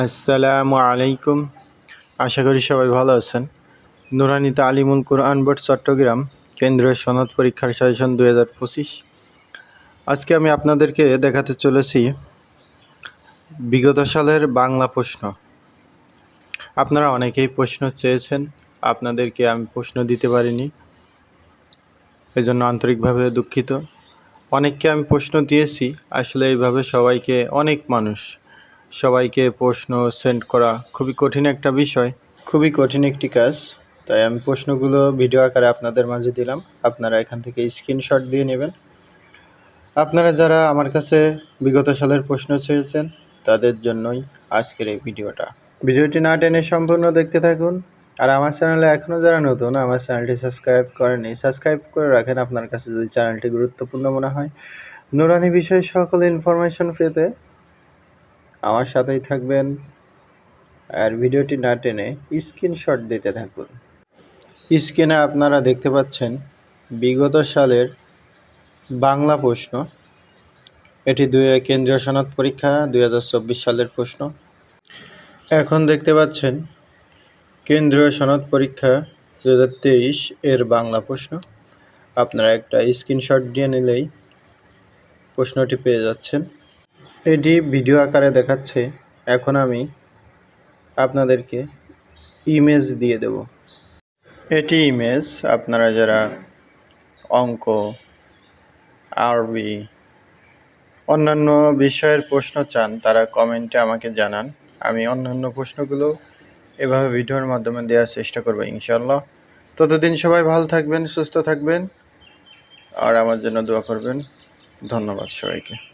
আসসালামু আলাইকুম। আশা করি সবাই ভালো আছেন। নুরানিত আলিমুল কোরআন বোর্ড, চট্টগ্রাম, কেন্দ্রীয় সনদ পরীক্ষার সাজেশন দুই হাজার পঁচিশ। আজকে আমি আপনাদেরকে দেখাতে চলেছি বিগত সালের বাংলা প্রশ্ন। আপনারা অনেকেই প্রশ্ন চেয়েছেন, আপনাদেরকে আমি প্রশ্ন দিতে পারিনি, এজন্য আন্তরিকভাবে দুঃখিত। অনেককে আমি প্রশ্ন দিয়েছি, আসলে এইভাবে সবাইকে অনেক মানুষ সবাইকে প্রশ্ন সেন্ড করা খুবই কঠিন একটা বিষয়। খুবই কঠিন একটি কাজ। তাই আমি প্রশ্নগুলো ভিডিও আকারে আপনাদের মাঝে দিলাম। আপনারা এখান থেকে স্ক্রিনশট দিয়ে নেবেন। আপনারা যারা আমার কাছে বিগত সালের প্রশ্ন চেয়েছেন, তাদের জন্যই আজকের এই ভিডিওটা। ভিডিওটি না টেনে সম্পূর্ণ দেখতে থাকুন। আর আমার চ্যানেলে এখনও যারা নতুন, আমার চ্যানেলটি সাবস্ক্রাইব করেনি সাবস্ক্রাইব করে রাখেন আপনার কাছে যদি চ্যানেলটি গুরুত্বপূর্ণ মনে হয়। নুরানি বিষয়ে সকল ইনফরমেশন পেতে আমার সাথেই থাকবেন আর ভিডিওটি না টেনে স্ক্রিনশট দিতে থাকুন। স্ক্রিনে আপনারা দেখতে পাচ্ছেন বিগত সালের বাংলা প্রশ্ন। এটি দুই কেন্দ্রীয় সনদ পরীক্ষা দু হাজার চব্বিশ সালের প্রশ্ন। এখন দেখতে পাচ্ছেন কেন্দ্রীয় সনদ পরীক্ষা দু হাজার তেইশ এর বাংলা প্রশ্ন। আপনারা একটা স্ক্রিনশট দিয়ে নিলেই প্রশ্নটি পেয়ে যাচ্ছেন। এটি ভিডিও আকারে দেখাচ্ছে। এখন আমি আপনাদেরকে ইমেজ দিয়ে দেব। এটি ইমেজ আপনারা যারা অঙ্ক, আরবি, অন্যান্য বিষয়ের প্রশ্ন চান, তারা কমেন্টে আমাকে জানান। আমি অন্যান্য প্রশ্নগুলো এভাবে ভিডিওর মাধ্যমে দেওয়ার চেষ্টা করব ইনশাল্লাহ ততদিন সবাই ভালো থাকবেন, সুস্থ থাকবেন। আর আমার জন্য দোয়া করবেন। ধন্যবাদ সবাইকে।